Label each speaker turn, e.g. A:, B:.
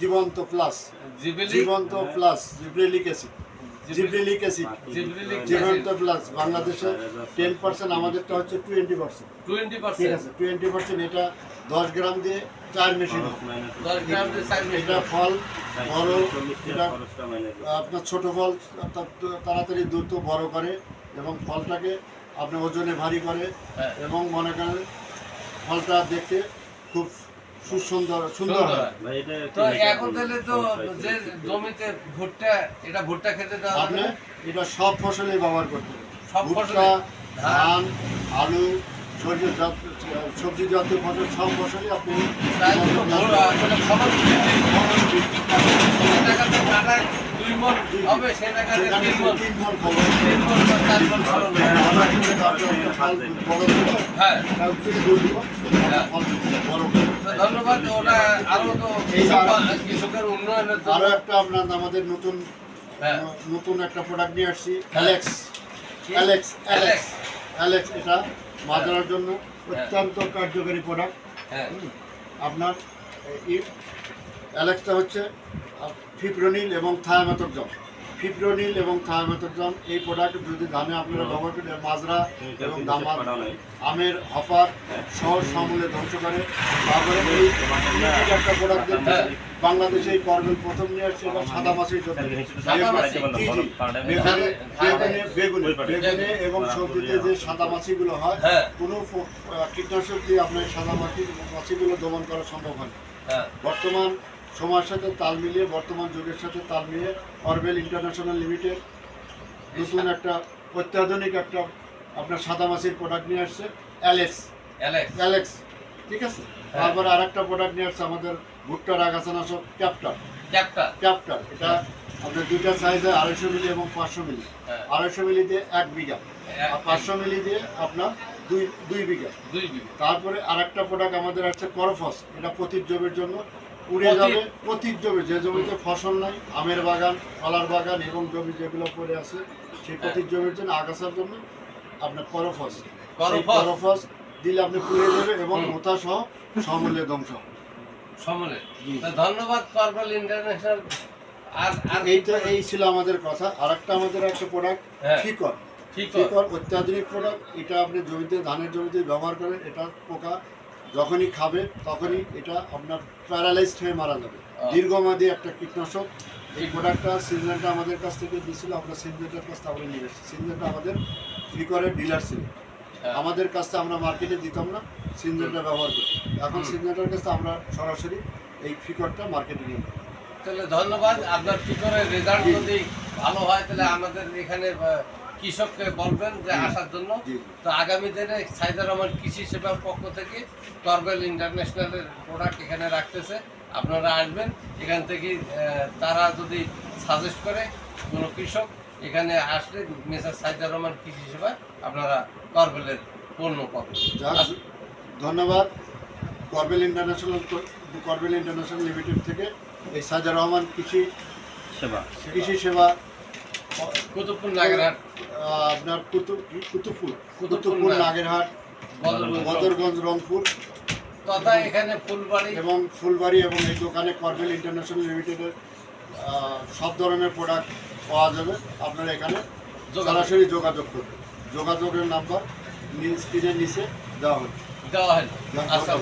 A: জীবন্ত প্লাস জীবন্ত plus gibberellic acid gibberellic acid জীবন্ত প্লাস বাংলাদেশে টেন পার্সেন্ট আমাদেরটা হচ্ছে টোয়েন্টি পার্সেন্ট
B: টোয়েন্টি
A: ঠিক
B: পার্সেন্ট
A: আছে টোয়েন্টি পার্সেন্ট এটা দশ গ্রাম দিয়ে চার মেশিন।
B: দশ গ্রাম
A: এটা ফল বড় এটা আপনার ছোট ফল তাড়াতাড়ি দ্রুত বড় করে এবং ফলটাকে আপনার ওজনে ভারী করে
B: হ্যাঁ।
A: এবং মনে করেন ফলটা দেখতে খুব সুসুন্দর সুন্দর
B: সুন্দর।
A: হয়।
B: হয়। তো এখন তাহলে তো যে জমিতে ভুট্টা এটা ভুট্টা খেতে দেওয়া
A: আপনি এটা সব ফসলে ব্যবহার করতে
B: সব
A: ভুট্টা ধান আলু সবজি সবজি জাতীয় ফসল সব ফসলই আপনি
B: টাকাতে কাটায় দুই মন হবে সে টাকাতে তিন মন
A: তিন ফলন।
B: মন চার মন ফলন হ্যাঁ হ্যাঁ। ধন্যবাদ ওটা আরও তো কৃষকের উন্নয়নের
A: আরও একটা আপনার আমাদের নতুন
B: হ্যাঁ।
A: নতুন একটা প্রোডাক্ট নিয়ে আসছি অ্যালেক্স অ্যালেক্স অ্যালেক্স অ্যালেক্স এটা মাজার জন্য অত্যন্ত কার্যকরী প্রোডাক্ট
B: হ্যাঁ।
A: আপনার অ্যালেক্সটা হচ্ছে ফিপ্রোনিল এবং থায়ামেথোকজম ফিপ্রোনিল এবং থায়ামেথোকজম এই প্রোডাক্ট যদি ধানে আপনারা ব্যবহার করেন মাজরা এবং দামাত আমের হপার সহ সমূলে ধ্বংস করে। তারপরে এই একটা প্রোডাক্ট বাংলাদেশে এই কর্মেল প্রথম নিয়ে আসছে এটা সাদা মাছের জন্য। বেগুনে বেগুনে এবং সবজিতে যে সাদা মাছিগুলো হয়
B: হ্যাঁ।
A: কোনো কীটনাশক দিয়ে আপনার সাদা মাছি মাছিগুলো দমন করা সম্ভব হয়
B: হ্যাঁ।
A: বর্তমান সময়ের সাথে তাল মিলিয়ে বর্তমান যুগের সাথে তাল মিলিয়ে অরবেল ইন্টারন্যাশনাল লিমিটেড নতুন একটা অত্যাধুনিক একটা আপনার সাদা মাছির প্রোডাক্ট নিয়ে আসছে অ্যালেক্স
B: অ্যালেক্স
A: অ্যালেক্স ঠিক আছে? তারপরে আর একটা প্রোডাক্ট নিয়ে আসছে আমাদের ভুট্টার আগাছানাশক ক্যাপ্টার
B: চ্যাপ্টার
A: ক্যাপ্টার এটা আপনার দুইটা সাইজ হয় আড়াইশো মিলি এবং পাঁচশো মিলি।
B: হ্যাঁ।
A: আড়াইশো মিলি দিয়ে এক বিঘা। আর পাঁচশো মিলি দিয়ে আপনার দুই দুই বিঘা।
B: দুই বিঘা।
A: তারপরে আরেকটা প্রোডাক্ট আমাদের আছে করফস এটা পতির জমির জন্য উড়ে যাবে। পতির জমি যে জমিতে ফসল নাই আমের বাগান কলার বাগান এবং জমি যেগুলো পড়ে আছে সেই পতির জমির জন্য আগাছার জন্য আপনার করফস।
B: করফস?
A: দিলে আপনি পুড়ে যাবে এবং মোতা সহ সমূল্যে ধ্বংস।
B: ধন্যবাদ কর্পল ইন্টারন্যাশনাল। আর আর
A: এইটা এই ছিল আমাদের কথা। আর একটা আমাদের একটা প্রোডাক্ট
B: হ্যাঁ। ঠিক
A: অত্যাধুনিক প্রোডাক্ট এটা আপনি জমিতে ধানের জমিতে ব্যবহার করেন এটা পোকা যখনই খাবে তখনই এটা আপনার প্যারালাইজড হয়ে মারা যাবে। দীর্ঘমেয়াদী একটা কীটনাশক এই প্রোডাক্টটা সিজনেটা আমাদের কাছ থেকে দিয়েছিল আমরা সিজনেটার কাছ থেকে আমরা নিয়ে এসেছি সিজনেটা আমাদের ফিকরের ডিলার ছিল
B: হ্যাঁ।
A: আমাদের কাছ থেকে আমরা মার্কেটে দিতাম না সিজনেটা ব্যবহার করি এখন। সিজনেটার কাছ থেকে আমরা সরাসরি এই ফিকরটা মার্কেটে নিয়ে।
B: তাহলে ধন্যবাদ আপনার করে রেজাল্ট যদি ভালো হয় তাহলে আমাদের এখানে কৃষককে বলবেন যে আসার জন্য। তো আগামী দিনে সাইদার রহমান কৃষি সেবার পক্ষ থেকে টরবেল ইন্টারন্যাশনালের প্রোডাক্ট এখানে রাখতেছে। আপনারা আসবেন এখান থেকে তারা যদি সাজেস্ট করে কোনো কৃষক এখানে আসলে মেসার সাইদার রহমান কৃষি সেবা আপনারা টরবেলের পণ্য পাবেন।
A: ধন্যবাদ। Corbel International Corbel International Limited থেকে এই সাজা রহমান কৃষি
C: সেবা।
A: কৃষি সেবা
B: কুতুবপুর নাগরহাট।
A: আপনার কুতুব কুতুবপুর।
B: কুতুবপুর
A: নাগেরহাট।
B: বদরগঞ্জ
A: রংপুর।
B: তথা এখানে ফুলবাড়ি।
A: এবং ফুলবাড়ি এবং এই দোকানে করবেল ইন্টারন্যাশনাল লিমিটেডের সব ধরনের প্রোডাক্ট পাওয়া যাবে। আপনারা এখানে সরাসরি যোগাযোগ করবেন। যোগাযোগের নাম্বার স্ক্রিনের নিচে দেওয়া হচ্ছে
B: দেওয়া হয়। আচ্ছা